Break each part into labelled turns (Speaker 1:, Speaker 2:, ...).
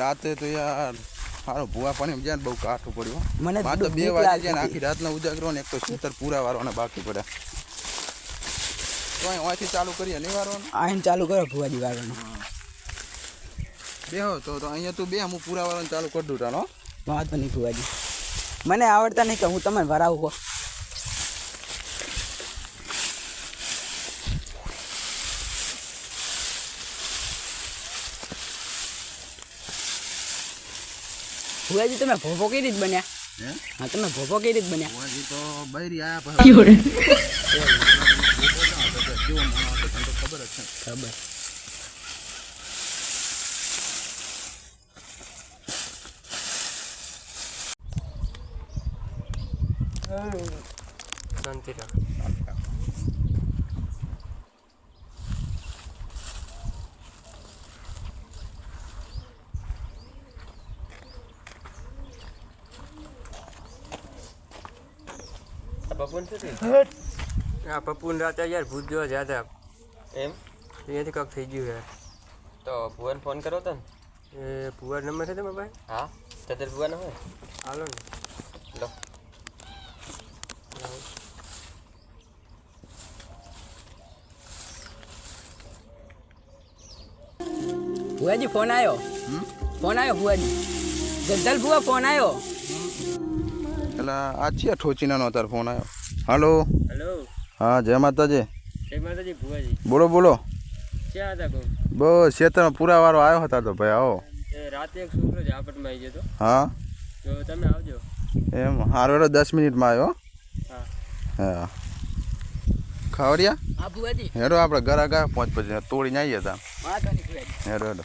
Speaker 1: રાતે તો યાર મારો ભૂવા પાણી જાય બહુ કાઠું પડ્યું
Speaker 2: મને
Speaker 1: તો બે વાગે જાય. આખી રાતનો ઉજાગરો ને એક તો ખેતર પૂરા વારવાના બાકી પડ્યા. તો અહીં અહીંથી ચાલુ કરીએ નહીં વારવાનું?
Speaker 2: અહીં ચાલુ કરો ભૂવાજી વારવાનું.
Speaker 1: બે હો તો તો અહીંયા તું બે હું પૂરા વારવાનું ચાલુ કરી દઉં તાનો
Speaker 2: વાંધો નહીં ભૂવાજી. મને આવડતા નહીં કે હું તમને વરાવું કહો ફુવાજી તમે ભોભો કઈ રીત બન્યા.
Speaker 1: હે?
Speaker 2: હા તમે ભોભો કઈ રીત બન્યા.
Speaker 1: ભુવાજી બૈરી આયા તો ખબર જ છે.
Speaker 2: ખબર
Speaker 3: શાંતિ રાખ. પપ્પુન શું હા પપુન રાતે યાર ભૂત જોવા જતા.
Speaker 4: એમ?
Speaker 3: અહીંયાથી કાંક થઈ ગયું યાર.
Speaker 4: તો ભુવન ફોન કરો તો ને
Speaker 3: એ પુવાર નંબર છે તમારા પાસે
Speaker 4: હા. તદર ભુવા હોય?
Speaker 3: હાલો ને.
Speaker 4: લો.
Speaker 2: ફુવાજી ફોન આવ્યો? ફોન આવ્યો ભુવાજી? જદ્દલ ભુવા ફોન આવ્યો?
Speaker 1: એટલે આ છે ઠોચીનાનો અત્યારે ફોન આવ્યો. હાલો.
Speaker 3: હેલો.
Speaker 1: હા જય માતાજી.
Speaker 3: જય માતાજી ભુવાજી.
Speaker 1: બોલો બોલો.
Speaker 3: ક્યાં હતા કહું
Speaker 1: બસ ખેતરમાં પૂરા વારો આવ્યો હતા તો ભાઈ આવો.
Speaker 3: એ રાતે એક છોકરો ઝાપટમાં આવી ગયો
Speaker 1: હા.
Speaker 3: તો તમે આવજો.
Speaker 1: એમ હારો દસ મિનિટમાં આવ્યો.
Speaker 3: હા.
Speaker 1: હા. ખાવડિયા? હેડો આપણે ઘર આગળ પહોંચ પછી તોડીને આવીએ તા
Speaker 2: વાંધો નહીં
Speaker 1: હેડો હેડો.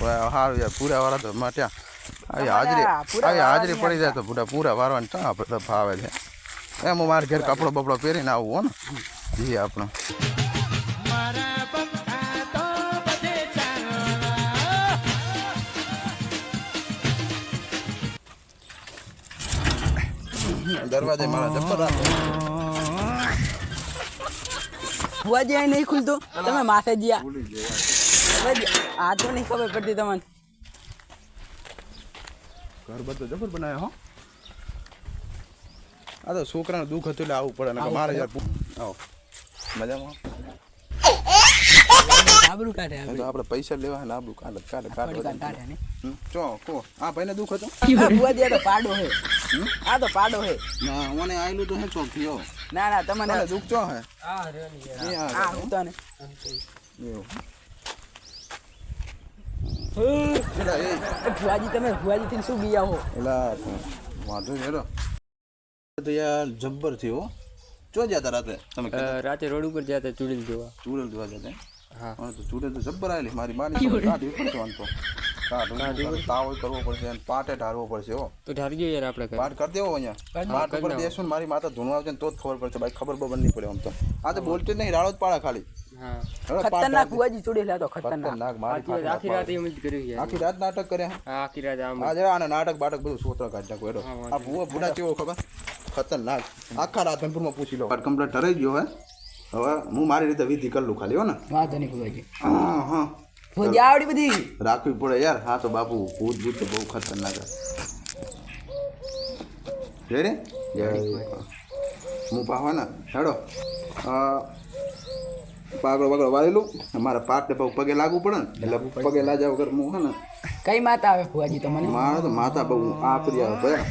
Speaker 1: સારું યાર પૂરા વાળા તો માટ્યા આવી હાજરી આવી હાજરી પડી જાય તો પૂરા પૂરા વારવાની ચા ફાવે છે. એમ હું મારે ઘેર કપડો બપડો પહેરીને આવું હો ને. જી આપણો. દરવાજે મારા ચપ્પલ રાખો.
Speaker 2: ફુવાજી અહીં નહીં ખુલતું. તમે માથે જ્યા. આ તો નહીં ખબર પડતી તમને.
Speaker 1: ઘર બધું જબર બનાવ્યો હો. આ તો છોકરાનું દુઃખ હતું એટલે આવું પડે ને મારે યાર આવો. મજામાં?
Speaker 2: આબરૂ કાઢે
Speaker 1: તો આપણે. પૈસા લેવા ને આપણું કાઢે કાઢે કાઢે.
Speaker 2: કાઢે ને.
Speaker 1: ચો કો આ ભાઈને દુઃખ હતો?
Speaker 2: આ તો પાડો હે. આ તો પાડો હે.
Speaker 1: ના મને આયલું તો હે ચોક થયો
Speaker 2: ના ના તમને
Speaker 1: મને દુઃખ ચો હે?
Speaker 3: યાર.
Speaker 1: એ આ
Speaker 2: આ હું તને
Speaker 1: એવું.
Speaker 2: શું બીયા હો
Speaker 1: વાંધો નહીં તો હો. ચો જ્યાં તા રાતે તમે
Speaker 3: રાતે રોડ ઉપર હતા ચૂડીલ જોવા
Speaker 1: ચૂડેલ જોવા જતા
Speaker 3: હા
Speaker 1: તો જબ્બર આવેલી મારી માની તો તાવ કરવો પડશે પાટે ઢારવો પડશે હો
Speaker 3: તો ઢારી ગયો યાર આપણે
Speaker 1: દેવો અહીંયા ઉપર બેસું મારી માતા ધૂણવા આવશે તો જ ખબર પડશે ભાઈ ખબર બબર નહીં પડે આમ તો આ તો બોલતી નહીં, રાળો જ પાડા ખાલી
Speaker 2: ખતરનાક ફુવાજી ચોડી તો ખતરનાક.
Speaker 1: ખતરનાક મારી
Speaker 3: આખી રાત- આખી રાતે એમ જ કર્યું યાર
Speaker 1: આખી રાત નાટક કરે
Speaker 3: હા, આખી રાત આમ
Speaker 1: આ જરા આને નાટક બાટક બધું સોતરા કાઢી નાખો એડો આ ભૂવો ભૂડા કેવો ખબર? ખતરનાક. આખા રાધનપુરમાં પૂછી લો. કમ્પ્લેટ ઠરાઈ ગયો હે. હવે હું મારી રીતે વિધિ કરી લઉં ખાલી હો ને?
Speaker 2: વાંધો નહીં ફુવાજી
Speaker 1: હા હા.
Speaker 2: ફુવાજી આવડી બધી?
Speaker 1: રાખવી પડે યાર. હા તો બાપુ ભૂત ભૂત તો બહુ ખતરનાક છે રે હું પાવા ને. હેડો. અ, પાગડો બાગડો વાળેલું મારા પાકને બહુ પગે લાગવું પડે ને એટલે પગે લાજા વગર હું હે ને
Speaker 2: કઈ માતા આવે ફુવાજી તમને
Speaker 1: મારે તો માતા બહુ આપરી આવે ભયા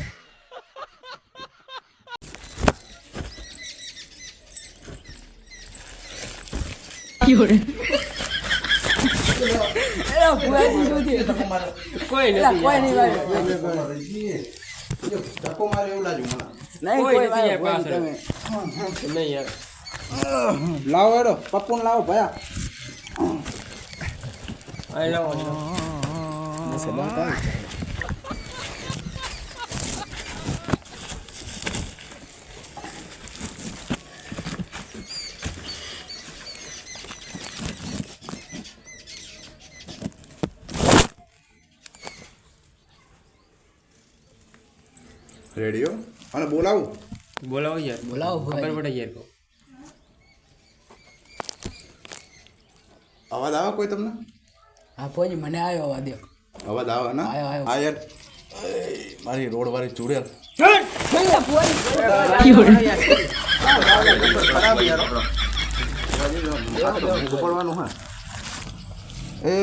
Speaker 2: એલા, ફુવાજી શું થયું?
Speaker 3: કોઈ
Speaker 2: એલા, કોઈ નહીં
Speaker 3: યાર.
Speaker 2: વાગ્યું.
Speaker 1: મારે એવું લાગ્યું મને.
Speaker 2: નહીં
Speaker 3: કોઈ
Speaker 2: કોઈ
Speaker 3: નથી યાર.
Speaker 2: વાગ્યું,
Speaker 3: પાછળ.
Speaker 2: તમે
Speaker 3: નહીં યાર
Speaker 1: લાવો હેડો પપ્પુને લાવો ભયા
Speaker 3: અહીં લાવો, અહીં લાવો.
Speaker 1: રેડિયો અને બોલાવું
Speaker 3: બોલાવો યાર
Speaker 2: બોલાવો
Speaker 3: ખબર
Speaker 2: ફુવાજી
Speaker 3: પડે યાર
Speaker 1: અવાજ આવે કોઈ તમને?
Speaker 2: હા ફુવાજી મને આવ્યો અવાજ
Speaker 1: અવાજ આવે ને. હા યાર. મારી રોડ વાળી ચૂડેલ એ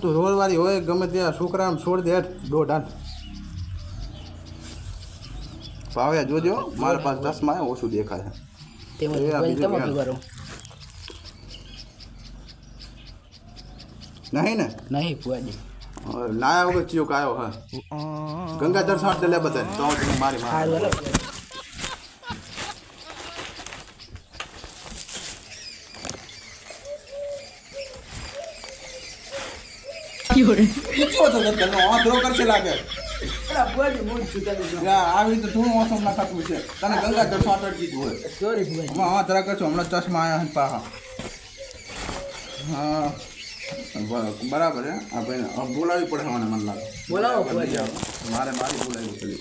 Speaker 1: તું રોડ વાળી હોય ગમે ત્યાં છોકરા છોડ દે દોઢ હાથ ભાવ્યા જોજો મારા પાસે દસમાં ઓછું દેખાય
Speaker 2: તેમાં
Speaker 1: એ આ
Speaker 2: ભુવાજી
Speaker 1: બીજું
Speaker 2: તમે
Speaker 1: ક્યાં?
Speaker 2: શું કરો
Speaker 1: નહીં ને?
Speaker 2: નહીં ભુવાજી.
Speaker 1: લાયા વગર ચિયો કાયો હા. ગંગાધર સાઠ લે બધા તો હું મારી મારી. ચશ્મા આયા પાહા. હા. બરાબર હે? આ બોલાવી પડે મને મને લાગે.
Speaker 2: બોલાવો.
Speaker 1: મારે મારી બોલાવી પડે.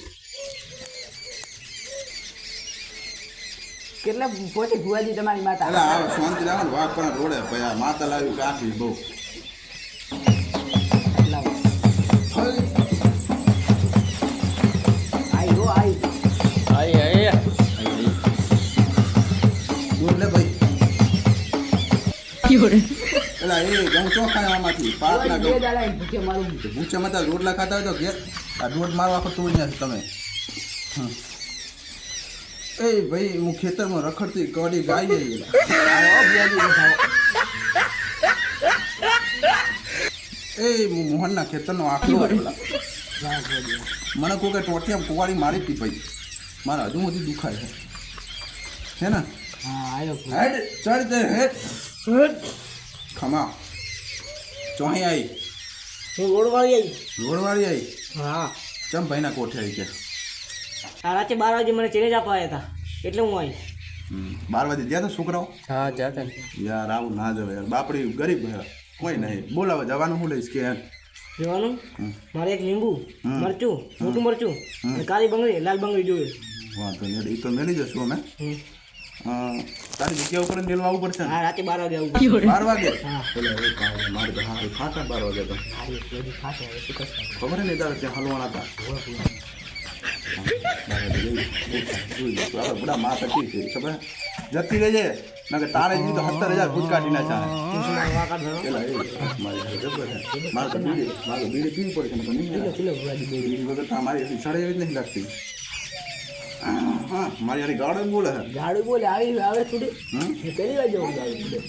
Speaker 2: કેટલા પોતે ભુવાજી તમારી માતા?
Speaker 1: અરે આવો શાંતિ રાખો ને વાત પણ રોડે ભાઈ આ માતા લાવી કાફી બહુ.
Speaker 2: લાવો. હો,
Speaker 1: એટલે એ ઘઉં ચોખાય આમાંથી પાકના
Speaker 2: ભૂખે
Speaker 1: મતા રોટલા ખાતા હોય તો ઘેર આ રોટ મારવા આખો તોડી નાખી તમે. એ ભાઈ હું ખેતરમાં રખડતી કડી ગાઈ જઈ
Speaker 2: બતાવો.
Speaker 1: એ હું મોહનના ખેતરનો આખલો. મને કોઈ ટોટિયા કુવાડી મારી હતી ભાઈ. મારા હજુ સુધી દુખાય છે. હે ને?
Speaker 2: હા આવ્યો.
Speaker 1: હેડ ચડ હેડ. ખમા. ચોહી આવી
Speaker 5: હું રોડવાળી આવી
Speaker 1: રોડવાળી આવી
Speaker 5: હા.
Speaker 1: ચમ ભાઈના કોઠે આવી કે?
Speaker 5: આ રાતે બાર વાગે મને ચેલેજ આપવા હતા. એટલે હું આવી
Speaker 1: બાર વાગે ગયા તો છોકરાઓ?
Speaker 3: હા જાતે
Speaker 1: યાર આવું ના જવે યાર. બાપડી ગરીબ કોઈ નહીં. બોલાવે જવાનું હું લઈશ કે યાર
Speaker 5: જવાનું? મારે એક લીંબુ મરચું મોટું મરચું કાળી બંગડી લાલ બંગડી જોઈએ.
Speaker 1: વાંધો નહીં. એ તો મેળી જશું અમે. તારી જગ્યા ઉપર મેળવા આવવું પડશે
Speaker 5: હા રાતે બાર વાગે આવું.
Speaker 1: બાર વાગે?
Speaker 5: હા.
Speaker 1: એટલે મારે હા ખાતા બાર વાગે તો? ખબર નહીં તારે ત્યાં હલવાના હતા? બધા માં પછી છે ખબર? જતી રહેજે. ના તારે જ સત્તર હજાર ખુદ કાઢી ના ચાલે
Speaker 5: વાંકા ધરો.
Speaker 1: પેલા એ મારી તો બીડી મારે બીડી પીવી પડે છે નકર નહીં. આવે.
Speaker 2: ચલો, ભુવાજી, બે.
Speaker 1: બીડી વગર તો મારી સળે એવી જ નહીં લાગતી. હા મારી હારી ગાડો જ બોલે છે
Speaker 2: ગાડું બોલે આવી આવે થોડી
Speaker 1: હમ?
Speaker 2: મેં પહેલી વાર જોયું ગાડું બોલે.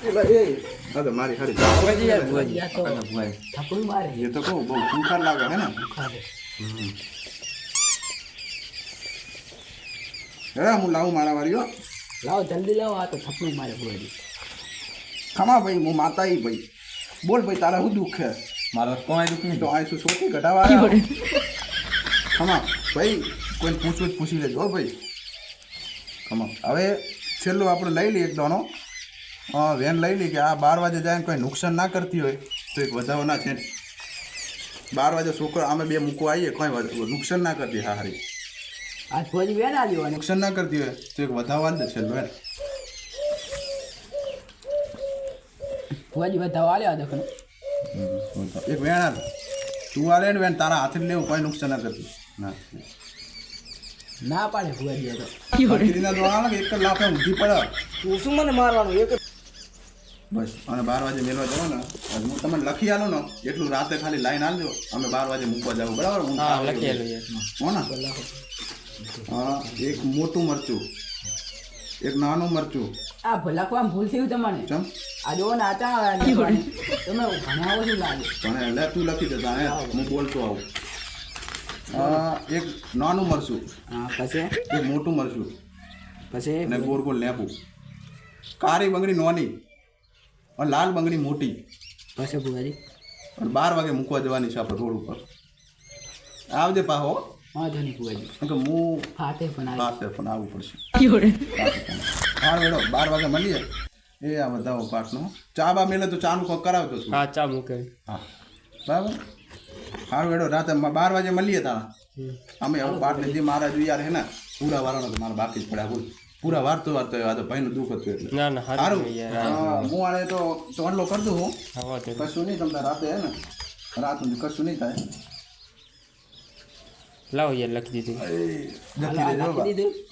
Speaker 1: પેલા એ હા તો મારી હારી
Speaker 3: ભુવાજી યાર ભુવાજી
Speaker 2: યા તો થપ્પડ મારે
Speaker 1: એ તો કહું બહુ સુખાર લાગે હે ને
Speaker 2: ખાધે.
Speaker 1: હે હું લાવું મારા વારીઓ
Speaker 2: લાવો જલ્દી લાવો આ તો થપ્પડ મારે ભુવાજી
Speaker 1: ખમા ભાઈ હું માતા ભાઈ બોલ ભાઈ તારા શું દુઃખ છે
Speaker 3: મારો કોઈ દુઃખ નહીં
Speaker 1: તો આ શું સોટી ઘટાવા? ખમા ભાઈ કોઈ પૂછવું જ પૂછી લેજો ભાઈ ખમા હવે છેલ્લું આપણે લઈ લઈએ એક દાણો વેન લઈ લઈએ કે આ બાર વાગે જાય ને કોઈ નુકસાન ના કરતી હોય તો એક વધારો ના છે. બાર વાગે છોકરો અમે બે મૂકવા આવીએ કોઈ નુકસાન ના કરતી હા હારી.
Speaker 2: આ ભુવાજી વેન આવ્યો
Speaker 1: નુકસાન ના કરતી હોય તો એક વધારવા જ છેલ્લું એમ
Speaker 2: ભુવાજી બધા આલ્યા દેખો
Speaker 1: એક વેણ હાલ તું આલે ને વેણ તારા હાથે લેવું કોઈ નુકસાન ના કરતું. ના.
Speaker 2: ના પાડે ભુવાજી આ તો
Speaker 1: આવે કે એક જ લાફે ઊંધી પડે.
Speaker 5: તું શું મને મારવાનું? એક
Speaker 1: બસ અને બાર વાગે મેળવા જવા ને. હું તમને લખી આલું ને એટલું રાતે ખાલી લાઈન આલજો અમે બાર વાગે મૂકવા જાવ બરાબર? હું
Speaker 3: હા લખી આલું યાર.
Speaker 1: હો ને? હા એક મોટું મરચું. એક નાનું મરચું
Speaker 2: આ લખવામાં ભૂલ થયું તમને?
Speaker 1: ચમ?
Speaker 2: આ જો ને આચા આવે તમે ભણાવો ઓછું લાગે?
Speaker 1: પણ એટલે તું લખી દેતા હે હું બોલતો આવું. હા, એક નાનું મરચું.
Speaker 2: હા પછી?
Speaker 1: એક મોટું મરચું.
Speaker 2: પછી?
Speaker 1: ને ગોળ ગોળ લેબુ. કાળી બંગડી નોની અને લાલ બંગડી મોટી.
Speaker 2: પછી ભુવાજી
Speaker 1: અને બાર વાગે મૂકવા જવાની છે આપણે રોડ ઉપર. આવજે પાહો
Speaker 2: વાંધો નહીં ભુવાજી
Speaker 1: કે હું
Speaker 2: ફાતે પણ આવી.
Speaker 1: પાસે પણ આવવું પડશે. હા વેડો બાર વાગે મળીએ એ આ બધા પાકનો. ચા બા મેલે તો ચાનું કોક કરાવજો
Speaker 3: હા ચા મૂકે.
Speaker 1: હા. બરાબર? સારું વેડો રાતે બાર વાગે મળીએ તારા. અમે હવે પાટ લીધી મારા જો યાર હે ને પૂરા વાળાનો તો મારા બાકી જ પડ્યા બોલ પૂરા વારતો વારતો આવ્યો આ તો ભાઈનું દુઃખ હતું એટલે.
Speaker 3: ના ના
Speaker 1: સારું હું આને તો ચોંડલો કરી દઉં હું. કશું નહીં તમને રાતે હે ને. રાત કશું નહીં થાય.
Speaker 3: લાવો યાર લખી દીધું
Speaker 1: જતી રહેજો બા.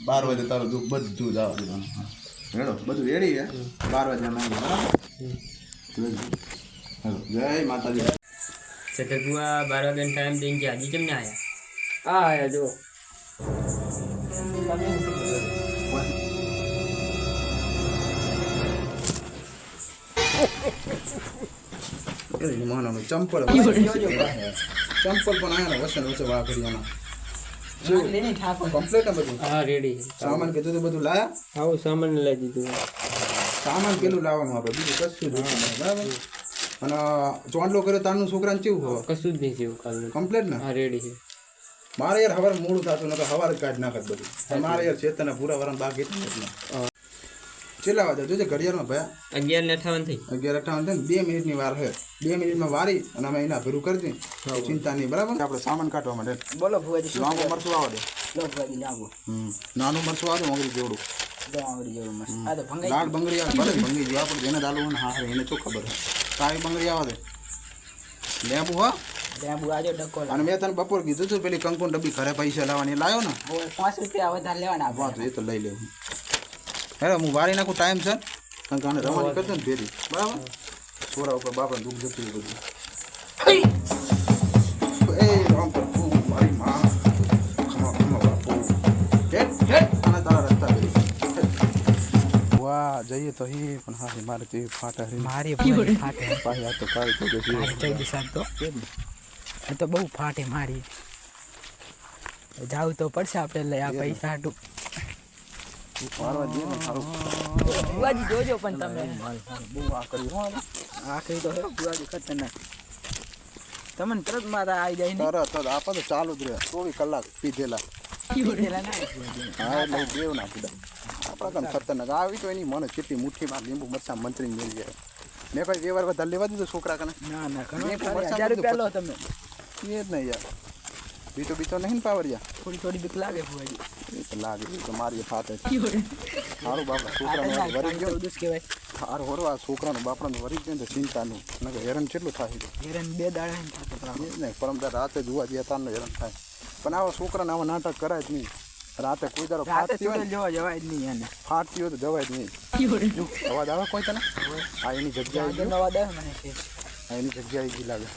Speaker 1: બાર વાગે તારું દુઃખ બધું જવા દેવાનું હા. હેડો બધું રેડી હે બાર વાગે અમે આવીએ, બરાબર જોજો. હેડો જય માતાજી
Speaker 3: સતત બુઆ બાર વાગ્યાનો ટાઈમ દઈને ગયા હજી કેમ ના આવ્યા હા આયા જો
Speaker 1: એ માનો ચંપલ ચંપલ પણ આયા ને વસન વચ્ચે વાહ કરી આમાં કમ્પ્લીટ બધું.
Speaker 3: હા રેડી
Speaker 1: સામાન કીધું તો બધું લાયા?
Speaker 3: આવું સામાન લઈ દીધું
Speaker 1: સામાન પેલું લાવવાનું આપણે? બીજું કશું જ બરાબર? અને ચોંડલો કર્યો તારનું છોકરાને કેવું હોય?
Speaker 3: કશું જ નહીં જેવું
Speaker 1: કમ્પ્લીટ ને?
Speaker 3: હા રેડી છે.
Speaker 1: મારે યાર હવાર મોડું થતું નતો હવાર જ કાઢી નાખત બધું. મારે યાર ચેતના પૂરા વરણ બાકી હતું એટલે છેલ્લા વાગે જોજે ઘડિયાળમાં ભયા.
Speaker 3: અગિયાર ને અઠાવન થઈ.
Speaker 1: અગિયાર અઠાવન થાય ને બે મિનિટની વાર છે બે મિનિટમાં વારી અને અમે એના ભેરું કરી દઈએ. ચિંતા નહીં બરાબર? આપણે સામાન કાઢવા માટે.
Speaker 2: બોલો ભુવાજી શું
Speaker 1: લાંબો મરચું આવે દે.
Speaker 2: લો ભુવાજી લાવો
Speaker 1: હમ. નાનું મરચું આવે મોગરી જેવડું.
Speaker 2: લો આવડી જેવું મસ્ત આ તો ભંગાઈ
Speaker 1: લાલ બંગડી આવે ભલે ભંગી ગયો આપણે જેને દાલું હોય ને હા હારે એને શું ખબર છે કાળી બંગડી આવે દે. લેબુ હા.
Speaker 2: લેબુ આજો ડકો
Speaker 1: અને મેં તને બપોર કીધું હતું પેલી કંકુન ડબ્બી ઘરે પૈસા લાવવાની એ લાવ્યો ને.
Speaker 2: લાવો પાંચ રૂપિયા વધારે લેવાના આપણે.
Speaker 1: વાંધો એ તો લઈ લેવું. હેલો હું વારી નાખું ટાઈમ છે કારણ કે આને રમવાની કરજો ને ભેરી બરાબર? છોરા ઉપર બાપા દુઃખ જતું બધું. એ રામ પ્રભુ મારી માં. ખમા ખમા બાપુ. હેટ હેટ અને તારા રસ્તા ભેરી વાહ જઈએ તો હી પણ હા મારે તે ફાટા હરી
Speaker 2: મારી ફાટે
Speaker 1: પાહી આ તો કાળી તો
Speaker 2: જઈ દિશા તો. એ તો બહુ ફાટે મારી. જાવ તો પડશે આપણે લઈ આ પૈસા હાટું.
Speaker 1: મારવા દે ને સારું
Speaker 2: ભુવાજી જોજો પણ તમે.
Speaker 1: બહુ આ કર્યું હો.
Speaker 2: આખરી તો હે ભુવાજી ખતરનાક. તમને તરત મારા આવી જાય ને?
Speaker 1: તરત આપણે તો ચાલુ જ રહે. ચોવીસ કલાક પીધેલા.
Speaker 2: પીધેલા ના.
Speaker 1: હા એટલે દેવ ના કીધા આપણા કામ ખતરનાક. આવી તો એની મને કેટલી મુઠ્ઠીમાં લીંબુ મરચાં મંત્રી મેળવી જાય. મેં કોઈ વ્યવહાર વધારે લેવા દીધું છોકરા કને?
Speaker 2: ના ના ઘણો
Speaker 1: મેં
Speaker 2: ખાલી
Speaker 1: મરચાં
Speaker 2: હજાર રૂપિયા લો તમે.
Speaker 1: એ જ નહીં યાર. બીતો બીતો નહીં પાવરિયા?
Speaker 2: થોડી થોડી બીક લાગે ભુવાજી
Speaker 1: એ તો લાગે તો મારી ફાતે સારું બાપા
Speaker 2: છોકરા
Speaker 1: વરી ગયો.
Speaker 2: દુસ કહેવાય.
Speaker 1: સારું હોરો આ છોકરાનું બાપડાનું વરી ગયો તો ચિંતાનું. નકર હેરાન કેટલું થાય
Speaker 2: હેરાન બે દાડા
Speaker 1: નહીં પરમદાર રાતે જોવા જઈએ તારનું હેરાન થાય. પણ આવા છોકરાને આવા નાટક કરાય જ નહીં. રાતે કોઈ દારો ફાટતી હોય
Speaker 2: જોવા જવાય જ નહીં એને.
Speaker 1: ફાટતી હોય તો જવાય જ નહીં. અવાજ આવે કોઈ તને? આ એની જગ્યાએ
Speaker 2: અવાજ આવે મને
Speaker 1: એની જગ્યાએ લાગે.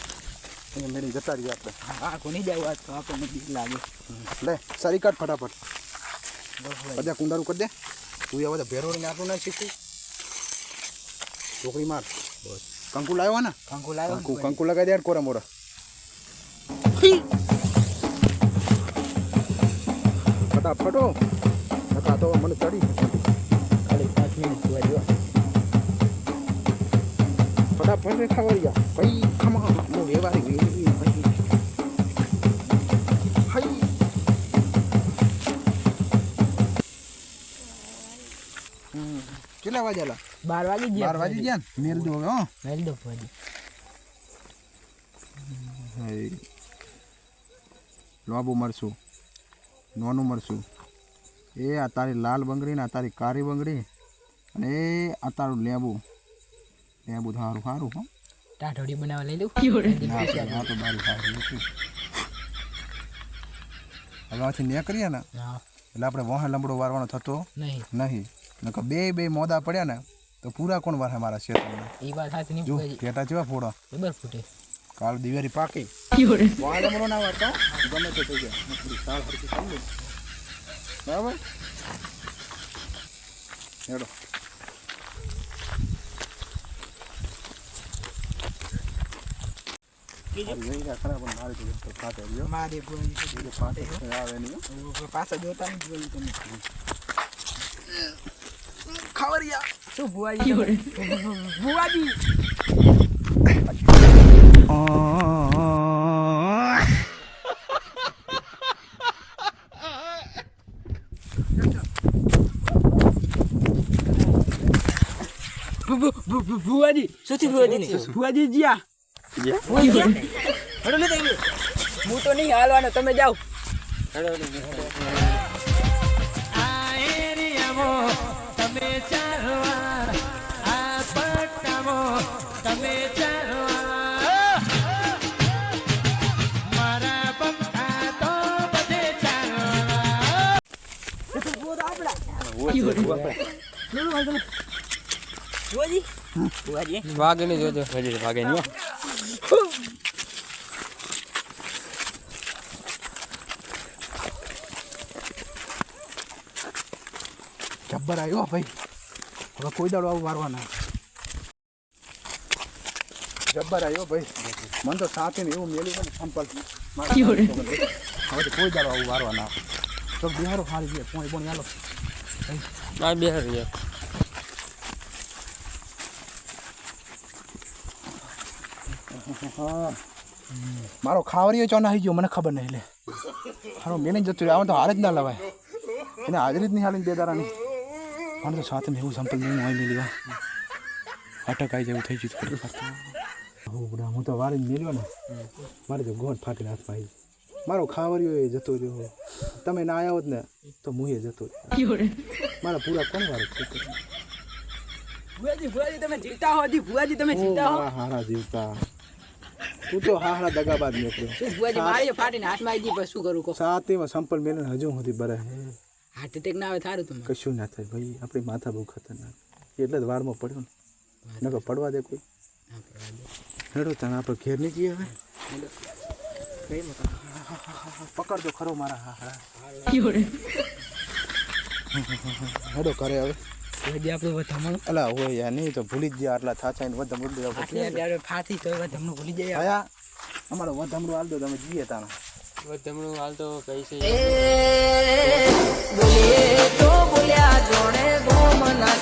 Speaker 1: અહીંયા મેરી જતા રહીએ આપણે.
Speaker 2: હા કોની જાય વાત તો આપણને બીક લાગે.
Speaker 1: લે સારી કાઢ ફટાફટ. બધા કુંડારું કરી દે. તું એ બધા ભેરોડીને આટલું ના શીખવું છોકરી માર. કંકુ લાવ્યો ને?
Speaker 2: કંકુ લાવ્યો
Speaker 1: કંકુ કંકુ લગાવી દે કોરા મોરા. ફટાફટો નકા તો મને ચડી.
Speaker 2: ખાલી પાંચ મિનિટ ભુવાજી
Speaker 1: ફટાફટ રે ખાવડી ભાઈ ખમા હું વ્યવહારી વેરી ભાઈ હાઈ હમ. કેટલા
Speaker 2: બાર વાગી ગયા.
Speaker 1: બાર વાગી ગયા મેલ દો હવે હો.
Speaker 2: મેલ દો ભુવાજી
Speaker 1: લાંબુ મરશું નોનું મરશું એ આ તારી લાલ બંગડી ને આ તારી કાળી બંગડી. અને એ આ તારું લેબુ. લેબુ સારું સારું હો.
Speaker 2: ટાઢોડી બનાવવા લઈ લઉં.
Speaker 1: ના તો બારું સારું નથી હવે આથી નીકળીએ ને એટલે આપણે વહાં લંબડો વારવાનો થતો
Speaker 2: નહીં.
Speaker 1: નહીં. નકર બે બે મોદા પડ્યા ને તો પૂરા કોણ વારે મારા ક્ષેત્રમાં
Speaker 2: એ વાત હાથ નહીં
Speaker 1: જો કેટા જેવા ફોડા.
Speaker 2: બબર ફૂટે.
Speaker 1: કાલ દિવાળી પાકી. વાળ લંબડો ના વારતા? ગમે તો થઈ જાય. નકરી સાળ હરકી બરાબર? હેડો નહીં ખરા પણ મારી જોડે તો ફાટે રહ્યો
Speaker 2: મારે ભુવાજી
Speaker 1: એ ફાટે કંઈ આવે નહીં હો.
Speaker 2: પાછા જોતા ભુવાજી તમે. શું ભુવાજી ભુવાજી! ભુવાજી
Speaker 5: થયું ભુવાજીને?
Speaker 2: ભુવાજી જ્યા? હું તો નહીં હાલવાનો તમે જાઓ
Speaker 3: વાઘ નહીં જોજો હજી વાઘે નહીં
Speaker 1: જબ્બર આવ્યો ભાઈ. હવે કોઈ દાડો આવું વારવાના. જબ્બર આવ્યો ભાઈ. મને તો સાથે ને એવું મેળ્યું ને સંપલ. હવે તો કોઈ દાડો આવું વારવાના. તો બિહારો હારી ગયા. પોણી પોણી હાલો.
Speaker 3: ના બિહાર ગયા.
Speaker 1: હા. મારો ખાવરીઓ ચોના આવી ગયો મને ખબર નહીં એટલે મારો મેને જતું રહ્યો. આમાં તો હાર જ ના લવાય. એને હાજરી જ નહીં હાલીને બે દાડાની. મને તો સાથે મેં એવું સંપલ નહીં હોય મેલી અટક આવી જેવું થઈ ગયું હતું. હું હું તો વાળી મેલ્યો ને. મારે તો ગોળ ફાટી હાથ પાઈ મારો ખાવર્યો એ જતો રહ્યો. તમે ના આવ્યા હોત ને તો હું એ જતો રહ્યો. મારા પૂરા કોણ વાર છે?
Speaker 2: ભુવાજી ભુવાજી તમે જીવતા હો ભુવાજી તમે જીવતા હો.
Speaker 1: મારા હારા જીવતા. તું તો હારા દગાબાદ નીકળ્યો.
Speaker 2: ભુવાજી મારી ફાટીને હાથમાં આવી ગઈ શું કરું કહો?
Speaker 1: સાતેમાં સંપલ મેલે હજુ સુધી બરે
Speaker 2: હાર્ટ એટેક ના આવે થારું તો
Speaker 1: કશું ના થાય ભાઈ આપણી માથા બહુ ખતરનાક. એટલે જ વારમાં પડ્યો ને. નકર પડવા દે કોઈ. હેડો તને આપણે ઘેર નહીં જઈએ હવે પકડજો ખરો મારા. હા હા. હેડો કરે હવે.
Speaker 2: ભુવાજી આપણું વધામણું
Speaker 1: અલા હોય યાર નહીં તો ભૂલી જ ગયા આટલા થાચા ને વધમ ભૂલી
Speaker 2: આટલે ત્યારે ફાથી તો વધામણું ભૂલી જાય
Speaker 1: અમારો વધમડું હાલ દો તમે જઈએ તાણા.
Speaker 3: વધમણું હાલ તો કઈ છે.
Speaker 6: બોલે તો બોલ્યા જોડે ગોમના